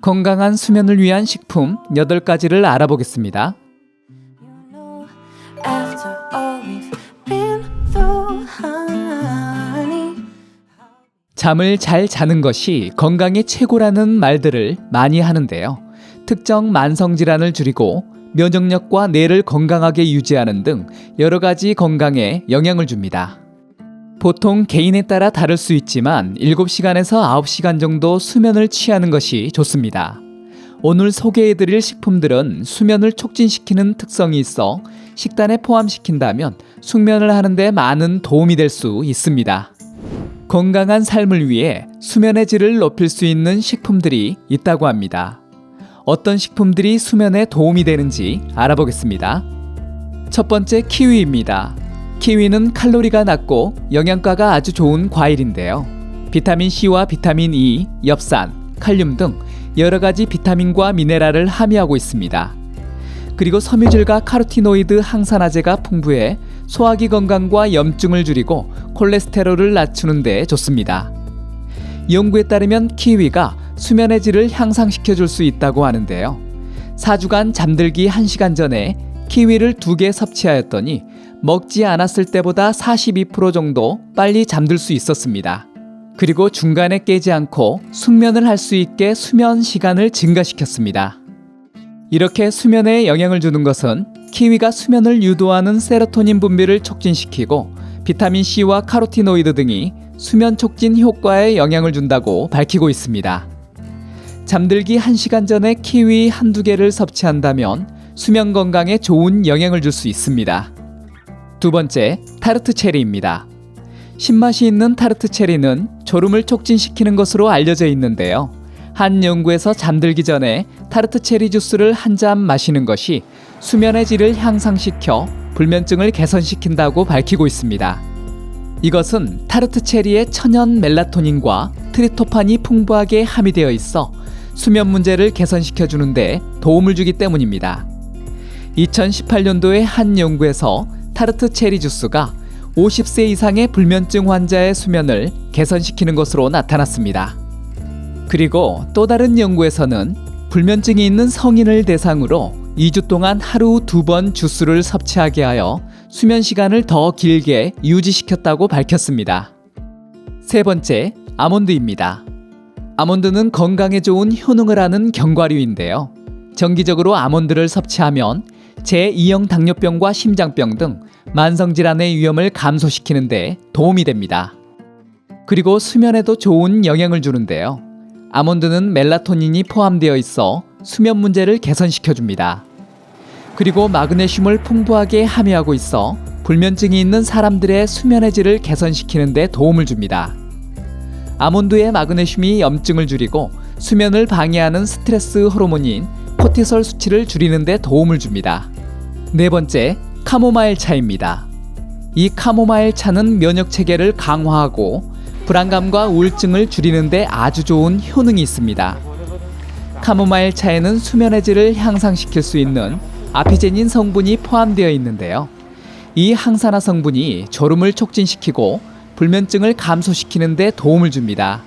건강한 수면을 위한 식품 8가지를 알아보겠습니다. 잠을 잘 자는 것이 건강에 최고라는 말들을 많이 하는데요. 특정 만성 질환을 줄이고 면역력과 뇌를 건강하게 유지하는 등 여러 가지 건강에 영향을 줍니다. 보통 개인에 따라 다를 수 있지만 7시간에서 9시간 정도 수면을 취하는 것이 좋습니다. 오늘 소개해드릴 식품들은 수면을 촉진시키는 특성이 있어 식단에 포함시킨다면 숙면을 하는데 많은 도움이 될 수 있습니다. 건강한 삶을 위해 수면의 질을 높일 수 있는 식품들이 있다고 합니다. 어떤 식품들이 수면에 도움이 되는지 알아보겠습니다. 첫 번째 키위입니다. 키위는 칼로리가 낮고 영양가가 아주 좋은 과일인데요. 비타민 C와 비타민 E, 엽산, 칼륨 등 여러 가지 비타민과 미네랄을 함유하고 있습니다. 그리고 섬유질과 카로티노이드 항산화제가 풍부해 소화기 건강과 염증을 줄이고 콜레스테롤을 낮추는 데 좋습니다. 연구에 따르면 키위가 수면의 질을 향상시켜 줄 수 있다고 하는데요. 4주간 잠들기 1시간 전에 키위를 두개 섭취하였더니 먹지 않았을 때보다 42% 정도 빨리 잠들 수 있었습니다. 그리고 중간에 깨지 않고 숙면을 할 수 있게 수면 시간을 증가시켰습니다. 이렇게 수면에 영향을 주는 것은 키위가 수면을 유도하는 세로토닌 분비를 촉진시키고 비타민 C와 카로티노이드 등이 수면 촉진 효과에 영향을 준다고 밝히고 있습니다. 잠들기 1시간 전에 키위 한두 개를 섭취한다면 수면 건강에 좋은 영향을 줄 수 있습니다. 두 번째, 타르트 체리입니다. 신맛이 있는 타르트 체리는 졸음을 촉진시키는 것으로 알려져 있는데요. 한 연구에서 잠들기 전에 타르트 체리 주스를 한 잔 마시는 것이 수면의 질을 향상시켜 불면증을 개선시킨다고 밝히고 있습니다. 이것은 타르트 체리의 천연 멜라토닌과 트리토판이 풍부하게 함유되어 있어 수면 문제를 개선시켜 주는데 도움을 주기 때문입니다. 2018년도에 한 연구에서 타르트 체리 주스가 50세 이상의 불면증 환자의 수면을 개선시키는 것으로 나타났습니다. 그리고 또 다른 연구에서는 불면증이 있는 성인을 대상으로 2주 동안 하루 두 번 주스를 섭취하게 하여 수면 시간을 더 길게 유지시켰다고 밝혔습니다. 세 번째, 아몬드입니다. 아몬드는 건강에 좋은 효능을 하는 견과류인데요. 정기적으로 아몬드를 섭취하면 제2형 당뇨병과 심장병 등 만성 질환의 위험을 감소시키는데 도움이 됩니다. 그리고 수면에도 좋은 영향을 주는데요. 아몬드는 멜라토닌이 포함되어 있어 수면 문제를 개선시켜 줍니다. 그리고 마그네슘을 풍부하게 함유하고 있어 불면증이 있는 사람들의 수면의 질을 개선시키는 데 도움을 줍니다. 아몬드의 마그네슘이 염증을 줄이고 수면을 방해하는 스트레스 호르몬인 코티솔 수치를 줄이는 데 도움을 줍니다. 네 번째, 카모마일 차입니다. 이 카모마일 차는 면역 체계를 강화하고 불안감과 우울증을 줄이는 데 아주 좋은 효능이 있습니다. 카모마일 차에는 수면의 질을 향상시킬 수 있는 아피제닌 성분이 포함되어 있는데요. 이 항산화 성분이 졸음을 촉진시키고 불면증을 감소시키는 데 도움을 줍니다.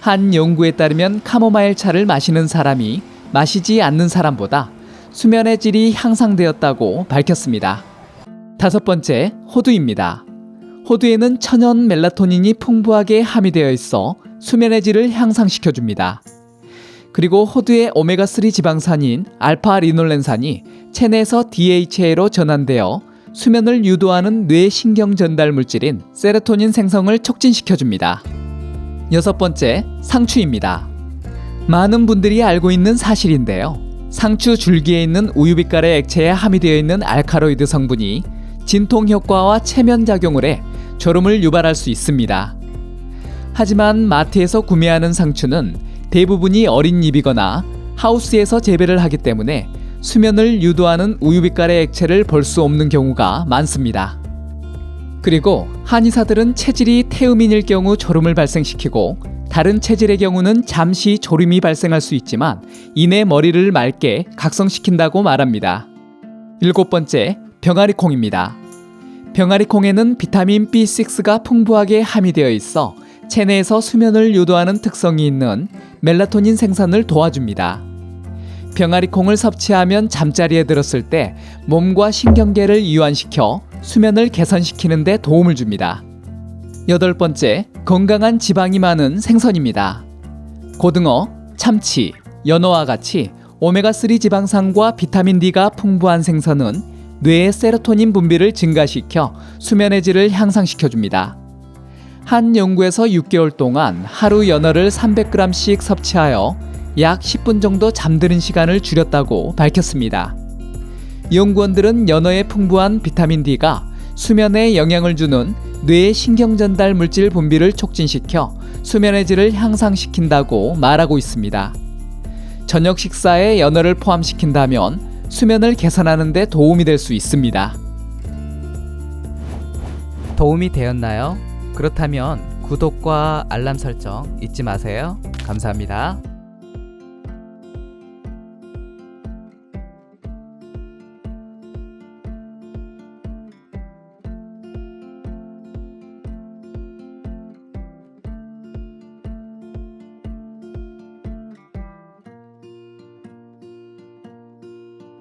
한 연구에 따르면 카모마일 차를 마시는 사람이 마시지 않는 사람보다 수면의 질이 향상되었다고 밝혔습니다. 다섯 번째, 호두입니다. 호두에는 천연 멜라토닌이 풍부하게 함유되어 있어 수면의 질을 향상시켜 줍니다. 그리고 호두의 오메가3 지방산인 알파 리놀렌산이 체내에서 DHA로 전환되어 수면을 유도하는 뇌 신경 전달 물질인 세로토닌 생성을 촉진시켜 줍니다. 여섯 번째, 상추입니다. 많은 분들이 알고 있는 사실인데요. 상추 줄기에 있는 우유빛깔의 액체에 함유되어 있는 알카로이드 성분이 진통 효과와 체면 작용을 해 졸음을 유발할 수 있습니다. 하지만 마트에서 구매하는 상추는 대부분이 어린 잎이거나 하우스에서 재배를 하기 때문에 수면을 유도하는 우유빛깔의 액체를 볼 수 없는 경우가 많습니다. 그리고 한의사들은 체질이 태음인일 경우 졸음을 발생시키고 다른 체질의 경우는 잠시 졸음이 발생할 수 있지만 이내 머리를 맑게 각성시킨다고 말합니다. 일곱 번째, 병아리콩입니다. 병아리콩에는 비타민 B6가 풍부하게 함유되어 있어 체내에서 수면을 유도하는 특성이 있는 멜라토닌 생산을 도와줍니다. 병아리콩을 섭취하면 잠자리에 들었을 때 몸과 신경계를 이완시켜 수면을 개선시키는 데 도움을 줍니다. 여덟 번째, 건강한 지방이 많은 생선입니다. 고등어, 참치, 연어와 같이 오메가3 지방산과 비타민 D가 풍부한 생선은 뇌의 세로토닌 분비를 증가시켜 수면의 질을 향상시켜 줍니다. 한 연구에서 6개월 동안 하루 연어를 300g씩 섭취하여 약 10분 정도 잠드는 시간을 줄였다고 밝혔습니다. 연구원들은 연어의 풍부한 비타민 D가 수면에 영향을 주는 뇌의 신경 전달 물질 분비를 촉진시켜 수면의 질을 향상시킨다고 말하고 있습니다. 저녁 식사에 연어를 포함시킨다면 수면을 개선하는 데 도움이 될 수 있습니다. 도움이 되었나요? 그렇다면 구독과 알람 설정 잊지 마세요. 감사합니다.